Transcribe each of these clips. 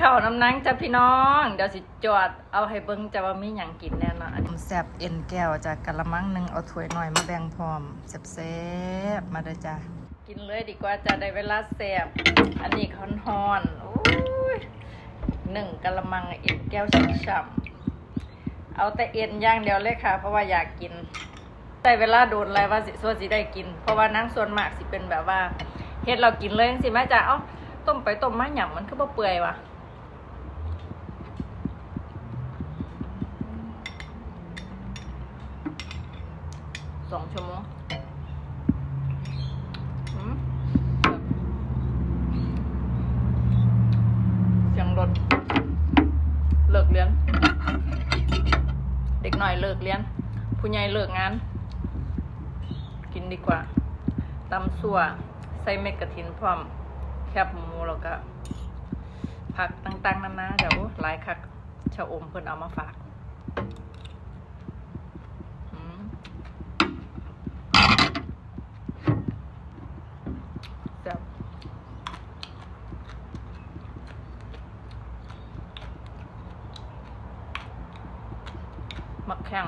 ข้าวน้ำนังจ้ะพี่น้อง เดี๋ยวสิจอดเอาให้เบิ่งจะว่ามีหยังกินแน่นอนแซ่บเอ็นแก้วจากกะละมังหนึงเอาถ้วยหน่อยมาแบ่งพร้อมแซ่บๆมาเด้อจ้ะกินเลยดีกว่าจะได้เวลาแซ่บอันนี้คอนฮอนๆโอ้ยหนึ่งกะละมังเอ็นแก้วฉ่ำๆเอาแต่เอ็นอย่างเดียวเลยค่ะ เพราะว่าอยากกินแต่เวลาโดนอะไรว่าสิส่วนสิได้กิน เพราะว่านั่งส่วนมากสิเป็นแบบว่าเฮ็ดเรากินเลยจังสิแม่จ๋าเอ้าต้มไปต้มมาหยำมันคือบ่เปื่อยวะ สองชั่วโมงเสียงรถเลิกเรียน เด็กหน่อยเลิกเรียน ผู้ใหญ่เลิกงาน กินดีกว่าตำสัวใส่เม็ดกระถินพร้อม แคบหมูแล้วก็ผักต่างๆนานาเดี๋ยวหลายคักชะอมเพิ่นเอามาฝากอืมแซ่บมั กแข้ง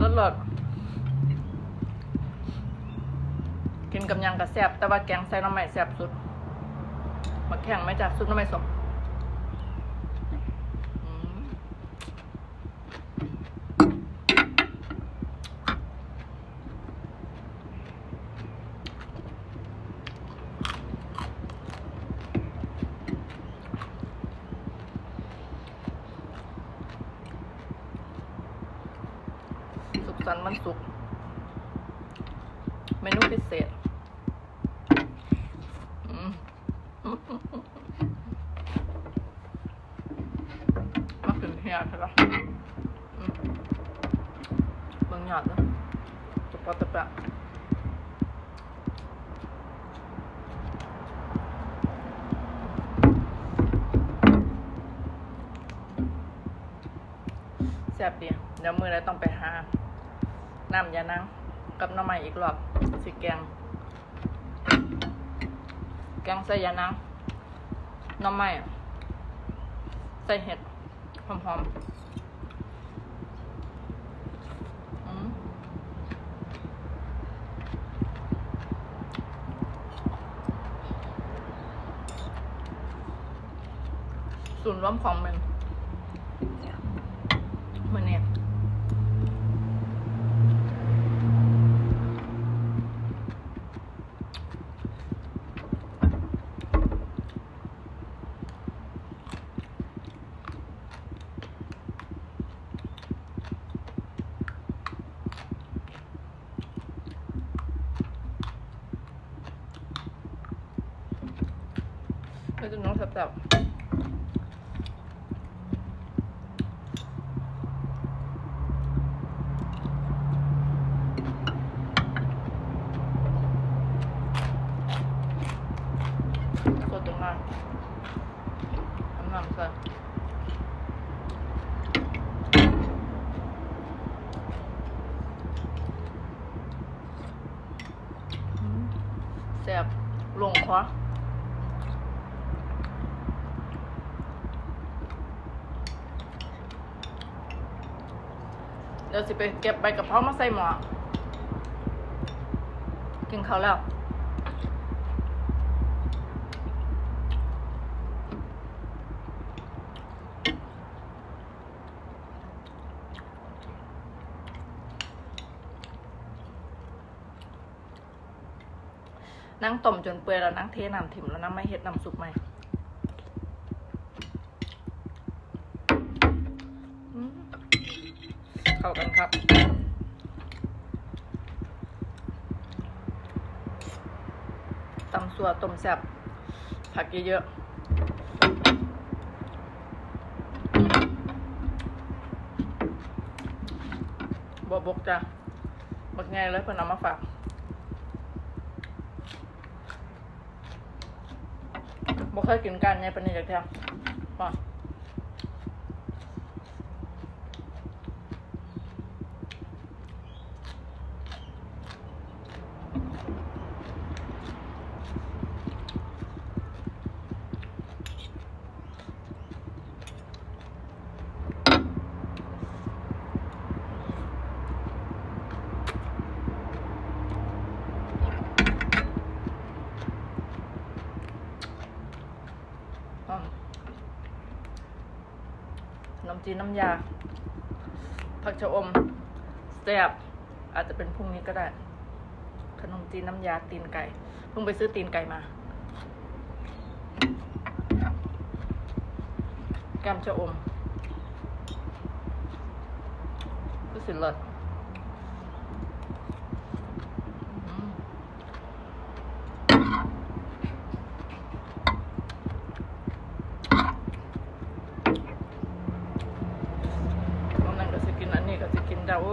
รสรสกินกับยังกับแซบแต่ว่าแกงใส่น้ำใหม่แซบสุดมักแข้งไม่จากซุปน้ำใหม่สมอืม สุขสันต์วันศุกร์เมนูพิเศษมาถึงเฮียใช่ปะบางหยอดนะตะปะตะปะแซ่บดีเดี๋ยวมือไรต้องไปหา น้ำยานังกับน้ำใหม่อีกรอบสิแกง แกงใส่ยานังน้ำใหม่ใส่เห็ดหอมๆอืมส่วนย์รวมของมันมันเนี่ย ไม่ต้องน้องสับๆสดตรงนั้นน้ำน้ำใส่อืมแซ่บลงคว้ ดี๋ยวสิไปเก็บใบกะเพรามาใส่หม้อกินเขาแล้ว นั่งต้มจนเปื่อยแล้วนั่งเทน้ำถิ่มแล้วนั่งไม่เฮ็ดน้ำซุปไหมอืม เข้ากันครับ ตำสัวต้มแซ่บผักเยอะๆบวบกจ้ะบักไงเลยเพิ่อนเอามาฝากบ่เคยกินกันไงปานนี้จักเที่ยป่ะ อืมขน มจีนน้ำยา ผักชะอมแซ่บอาจจะเป็นพรุ่งนี้ก็ได้ ขนมจีนน้ำยาตีนไก่ เพิ่งไปซื้อตีนไก่มาแกมชะอมรู้สึกเลิศอืมตอนนั้นก็จะกินอันนี้ก็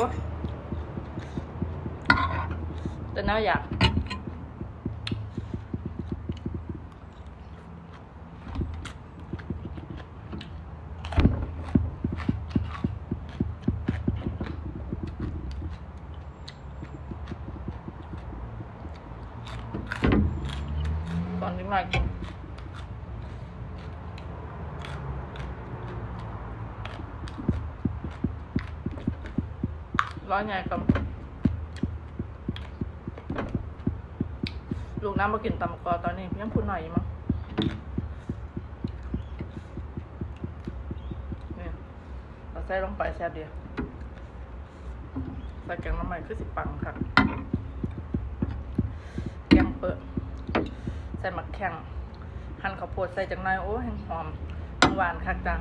จะกินเดาแต่น่าอยาก ตอนนี้มากิน ร้อนไงครับลูกน้ำมากินตำกอตอนนี้ยังพูดหน่อยมั้งเนี่ยเราใส่ลงไปแซ่บเดียวใส่แกงน้ำมันคือสิปังครับแกงเปิดใส่หมักแข้งหั่นข้าวโพดใส่จังหน่อยโอ้แห้งหอมหวานคักจ้ะ